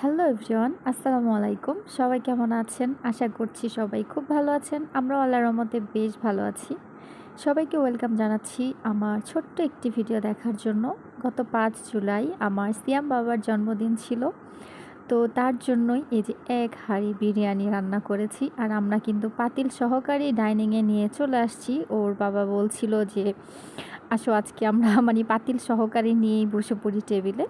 Hello everyone আসসালামু আলাইকুম সবাই কেমন আছেন? আশা করছি সবাই খুব ভালো আছেন। আমরা আল্লাহর রহমতে বেশ ভালো আছি। সবাইকে ওয়েলকাম জানাচ্ছি আমার ছোট্ট একটি ভিডিও দেখার জন্য। গত পাঁচ জুলাই আমার সিয়াম বাবার জন্মদিন ছিল। তো তার জন্যই এই যে এক হাঁড়ি বিরিয়ানি রান্না করেছি। আর আমরা কিন্তু পাতিল সহকারে ডাইনিংয়ে নিয়ে চলে আসছি। ওর বাবা বলছিল যে, আসো আজকে আমরা মানে পাতিল সহকারে নিয়েই বসে পড়ি টেবিলে।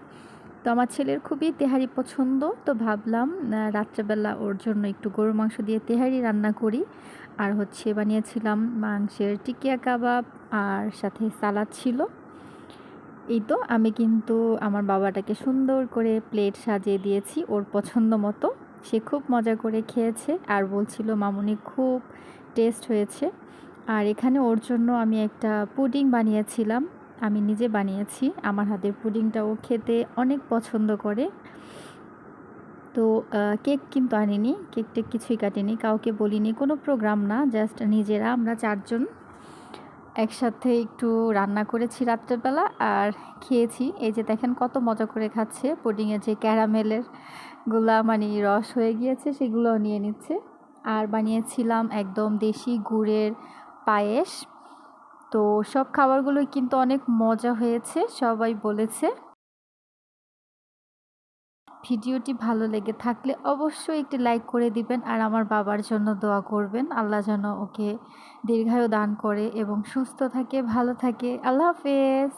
তো আমার ছেলের খুবই তেহারি পছন্দ, তো ভাবলাম রাত্রেবেলা ওর জন্য একটু গরু মাংস দিয়ে তেহারি রান্না করি। আর হচ্ছে বানিয়েছিলাম মাংসের টিকিয়া কাবাব আর সাথে সালাদ ছিল। এই তো আমি কিন্তু আমার বাবাটাকে সুন্দর করে প্লেট সাজিয়ে দিয়েছি ওর পছন্দ মতো। সে খুব মজা করে খেয়েছে আর বলছিল, মামুনি, খুব টেস্ট হয়েছে। আর এখানে ওর জন্য আমি একটা পুডিং বানিয়েছিলাম। আমি নিজে বানিয়েছি। আমার হাতের পুডিংটাও খেতে অনেক পছন্দ করে। তো কেক কিন্তু আনিনি। কেক টেক কিছুই কাটিনি, কাউকে বলিনি। কোনো প্রোগ্রাম না, জাস্ট নিজেরা, আমরা চারজন একসাথে একটু রান্না করেছি রাত্রেবেলা আর খেয়েছি। এই যে দেখেন কত মজা করে খাচ্ছে। পুডিংয়ে যে ক্যারামেলেরগুলা মানে রস হয়ে গিয়েছে, সেগুলোও নিয়ে নিচ্ছে। আর বানিয়েছিলাম একদম দেশি গুড়ের পায়েস। তো সব খাবারগুলোই কিন্তু অনেক মজা হয়েছে, সবাই বলেছে। ভিডিওটি ভালো লেগে থাকলে অবশ্যই একটি লাইক করে দিবেন আর আমার বাবার জন্য দোয়া করবেন। আল্লাহ যেন ওকে দীর্ঘায়ু দান করে এবং সুস্থ থাকে, ভালো থাকে। আল্লাহ হাফেজ।